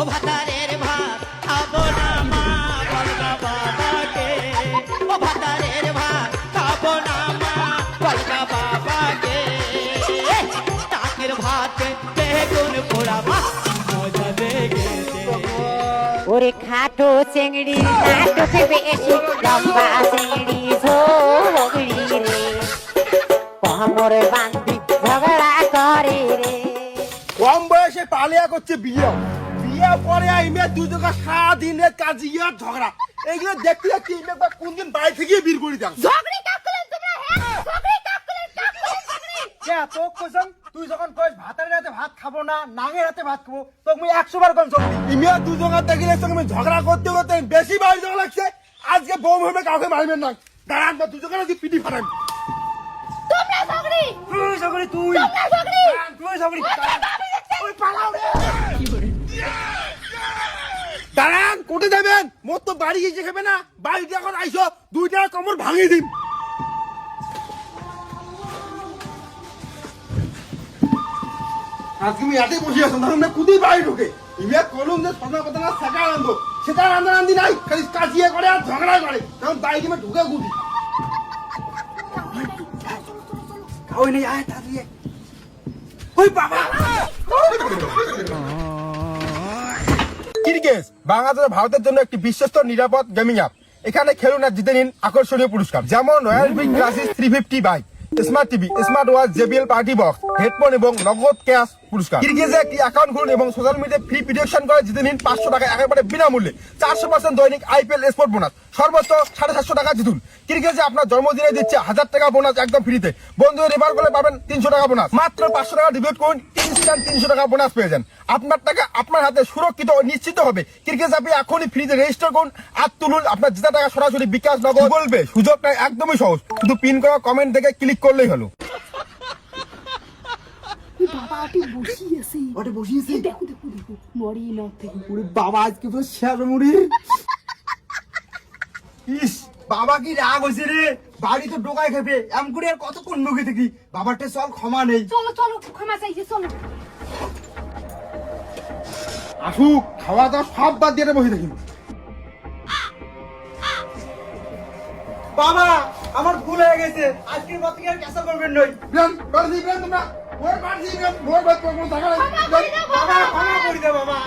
ও ভাতারের ভাত খাব না মা বলগা বাবাকে। ও ভাতারের ভাত খাব না মা বলগা বাবাকে। টাকের ভাতে বেগুন পোড়া মা মজা লেগেছে। ওরে খাটো চেংড়ি নাটক বেশি লম্বা চেংড়ি ঝোগড়ি রে। কোমর বান্ধি ঝগড়া করে রে। কম বয়সে পালিয়া করছে বিয়ে। বিয়ে আইমে কাজিয়া ঝগড়া। এগুলো দেখতে দেখতে একবার কোন দিন বাড়ি থেকে বের করে দেন ঝগড়ি কাক করলেন তোমরা হ্যাঁ ঝগড়ি কাক করলেন কাক করলেন ঝগড়ি। কে তোক কইছন তুই যখন কইস ভাতের রাতে ভাত খাব না নাঙের রাতে ভাত খাব তোকে মুই একশো বার কম ইমে দুজকা দেখলে সঙ্গে ঝগড়া করতে করতে বেশি বাড়ি ঝগড়া লাগছে। আজকে বউ হবে কাউকে মারবেন না। দাঁড়ান দুজকা যদি পিটি তোমরা ঝগড়ি। তুই ঝগড়ি তুই। তোমরা ঝগড়ি। তুই ঝগড়ি। ওই পালাও রে। দাঁড়ান কোটে যাবেন? মোর তো বাড়ি গিয়ে খাবে না। বাড়িতে এখন আইসো দুইটা কমর ভাঙিয়ে দিন আজকে আমি এতে বসে আছো ধরুন না কুদি বাড়ি ঢোকে। ইমিয়া কলম যে সদা কথা না সেটা আনব সেটা রান্না রান্ধি নাই খালি কাজিয়া করে আর ঝগড়া করে। তখন বাড়ি গিয়ে ঢুকে গুটি ওই নেই আয় তাড়াতাড়ি ওই বাবা! ক্রিকেট বাংলাদেশ ভারতের জন্য একটি বিশ্বস্ত নিরাপদ গেমিং অ্যাপ এখানে খেলুন আর জিতে নিন আকর্ষণীয় পুরস্কার। যেমন royal big classics three fifty bike smart TV smart watch JBL party box headphone এবং নগদ ক্যাশ পুরস্কার। ক্রিকেটে একটি অ্যাকাউন্ট খুলুন এবং সোশ্যাল মিডিয়ায় ফ্রি প্রিডিকশন করে জিতে নিন পাঁচশো টাকা একেবারে বিনামূল্যে। চারশো পার্সেন্ট দৈনিক আইপিএল স্পোর্ট বোনাস সর্বোচ্চ সাড়ে সাতশো টাকা জিতুন। ক্রিকেটে আপনার জন্মদিনে দিচ্ছে হাজার টাকা বোনাস একদম ফ্রিতে বন্ধুদের রিভার করলে পাবেন তিনশো টাকা বোনাস মাত্র পাঁচশো টাকা ডিবিট করুন ইনস্ট্যান্ট তিনশো টাকা বোনাস পেয়ে যান। আপনার টাকা আপনার হাতে সুরক্ষিত ও নিশ্চিত হবে। ক্রিকেট আপনি এখনই ফ্রিতে রেজিস্টার করুন আর তুলুন আপনার জেতা টাকা সরাসরি বিকাশ নগদ। বলবে? সুযোগটা একদমই সহজ। শুধু পিন করা কমেন্ট থেকে ক্লিক করলেই হলো। বাবা আটি বসিয়েছে ওটা বসিয়েছি দেখো দেখো দেখো মরি না থেকে। ওরে বাবা আজকে তো শেয়ার মুড়ি। ইস বাবা কি রাগ হয়েছে রে? বাড়ি তো ডোকায় খেপে। এম করে আর কতক্ষণ মুখে থাকি বাবারটা সব ক্ষমা নেই। চলো চলো ক্ষমা চাইছে চলো। আসুক খাওয়া দাওয়া সব বাদ দিয়ে বসে থাকি। বাবা আমার ভুল হয়ে গেছে। আজকের পর থেকে আর ক্যাসা করবেন নই। বিরান বাড়ি তোমরা। বাবা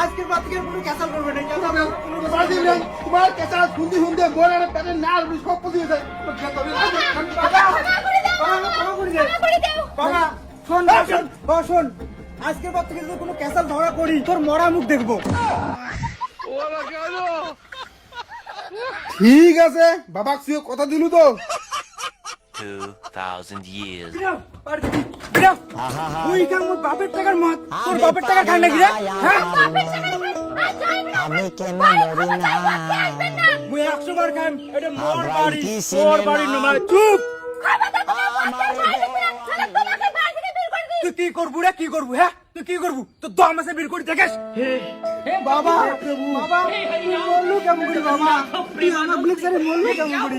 আজকের পর থেকে কোনো ক্যাসা করবেন না ক্যাসা কোনো বাড়ি দিই তোমার ক্যাসা শুনতে শুনতে বোন আর পেটে বাবা শোন কোনো ক্যাসাল ধরা করি তোর মরা মুখ দেখব ঠিক আছে বাবা শুয়ে কথা দিলু তো। 2,000 years. তুই কেন মোর বাপের টাকার মত তোর বাপের টাকা খাই নাকি রে হ্যাঁ আমি কেন মরি না মুই একশো বার খাই এটা মোর বাড়ি তোর বাড়ি নয় চুপ তুই কি করবু রে কি করবু হ্যাঁ তুই কি করবু তো দম আছে বের করে দেখিস বাবা বাবা তুই বললু কেমন করি বাবা তুই আমার ব্লিক সারে বললু কেমন করি